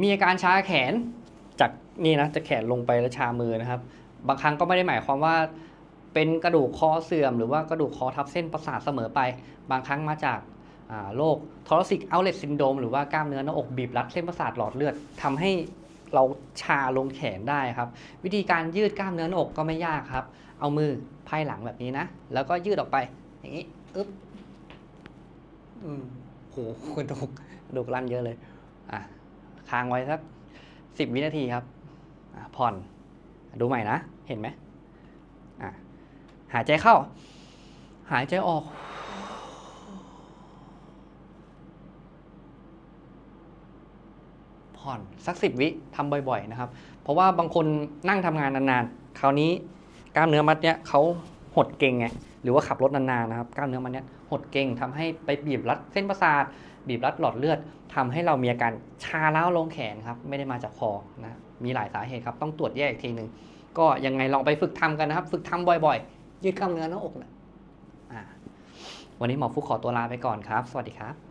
มีอาการชาแขนจากนี่นะจะแขนลงไปแล้วชามือนะครับ บางครั้งก็ไม่ได้หมายความว่าเป็นกระดูกคอเสื่อม หรือว่ากระดูกคอทับเส้นประสาทเสมอไป บางครั้งมาจากาโรคทอร s ิกเอาเล t ซินโดมหรือว่ากล้ามเนื้อหน้าอกบีบรัดเส้นประสาทหลอดเลือดทำให้เราชาลงแขนได้ครับ วิธีการยืดกล้ามเนื้อหน้าอกก็ไม่ยากครับ เอามือไพ่หลังแบบนี้นะ แล้วก็ยืดออกไป อย่างนี้อึ๊บอืมโหกระดูกกระดูกลั่นเยอะเลยอะ ค้างไว้สักสิบวินาทีครับผ่อนดูใหม่นะ เห็นไหมหายใจเข้า หายใจออกผ่อนสักสิบวิทำบ่อย ๆ นะครับ เพราะว่าบางคนนั่งทำงานนานๆ คราวนี้กล้ามเนื้อมัดเนี้ยเขา หดเก่งไงหรือว่าขับรถนานๆนะครับกล้ามเนื้อมันเนี้ยหดเก่งทำให้ไปบีบรัดเส้นประสาท บีบรัดหลอดเลือดทำให้เรามีอาการชาล้าวลงแขนครับไม่ได้มาจากคอนะมีหลายสาเหตุครับต้องตรวจแยกอีกทีหนึ่งก็ยังไงลองไปฝึกทำกันนะครับ ฝึกทำบ่อยๆ ยืดกล้ามเนื้อหน้าอกนะวันนี้หมอฟุกขอตัวลาไปก่อนครับ สวัสดีครับ